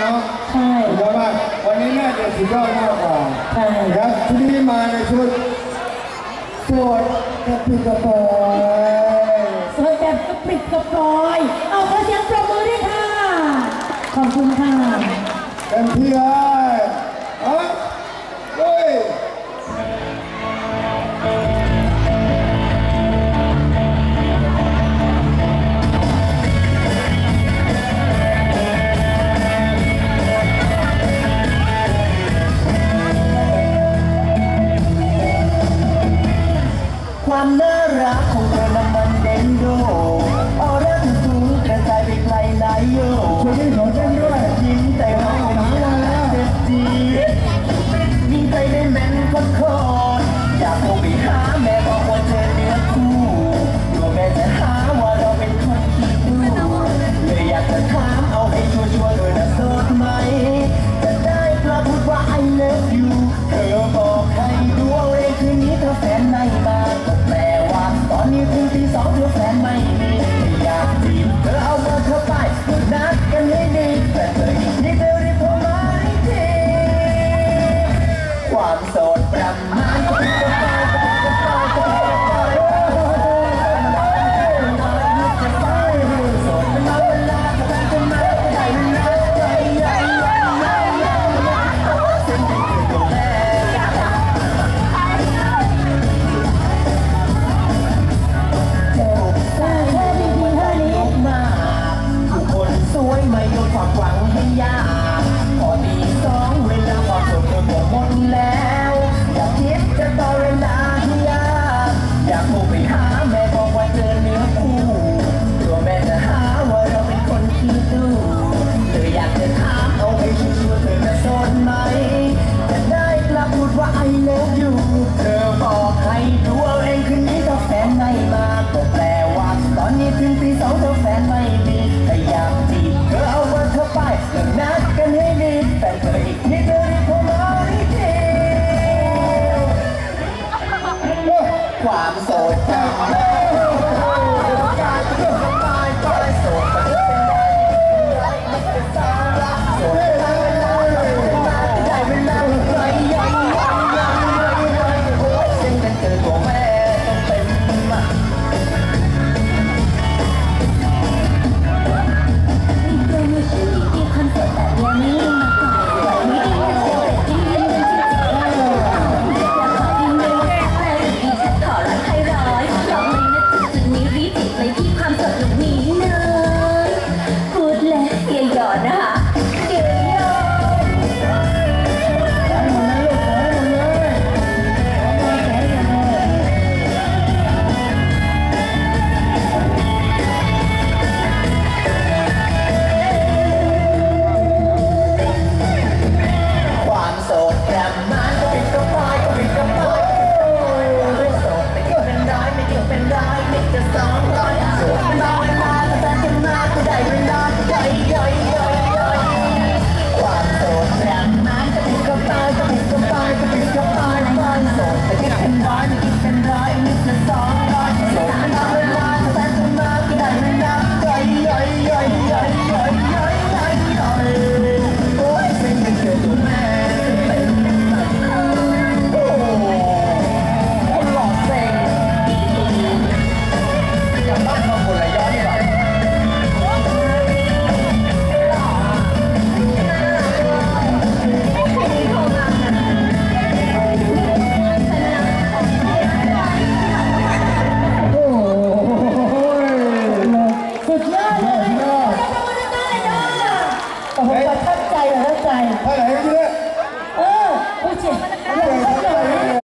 เนาะใช่ถือว่าวันนี้น่าจะสุดยอดมากกว่าใช่ครับที่นี่มาในชุดสวดกรบปิกระปอยสวยแบบกระปิกระปอยเอาขอเสียงปรบมือด้วยค่ะ ขอบคุณค่ะเป็นพื่อนอ we have. I'm so proud. para ella.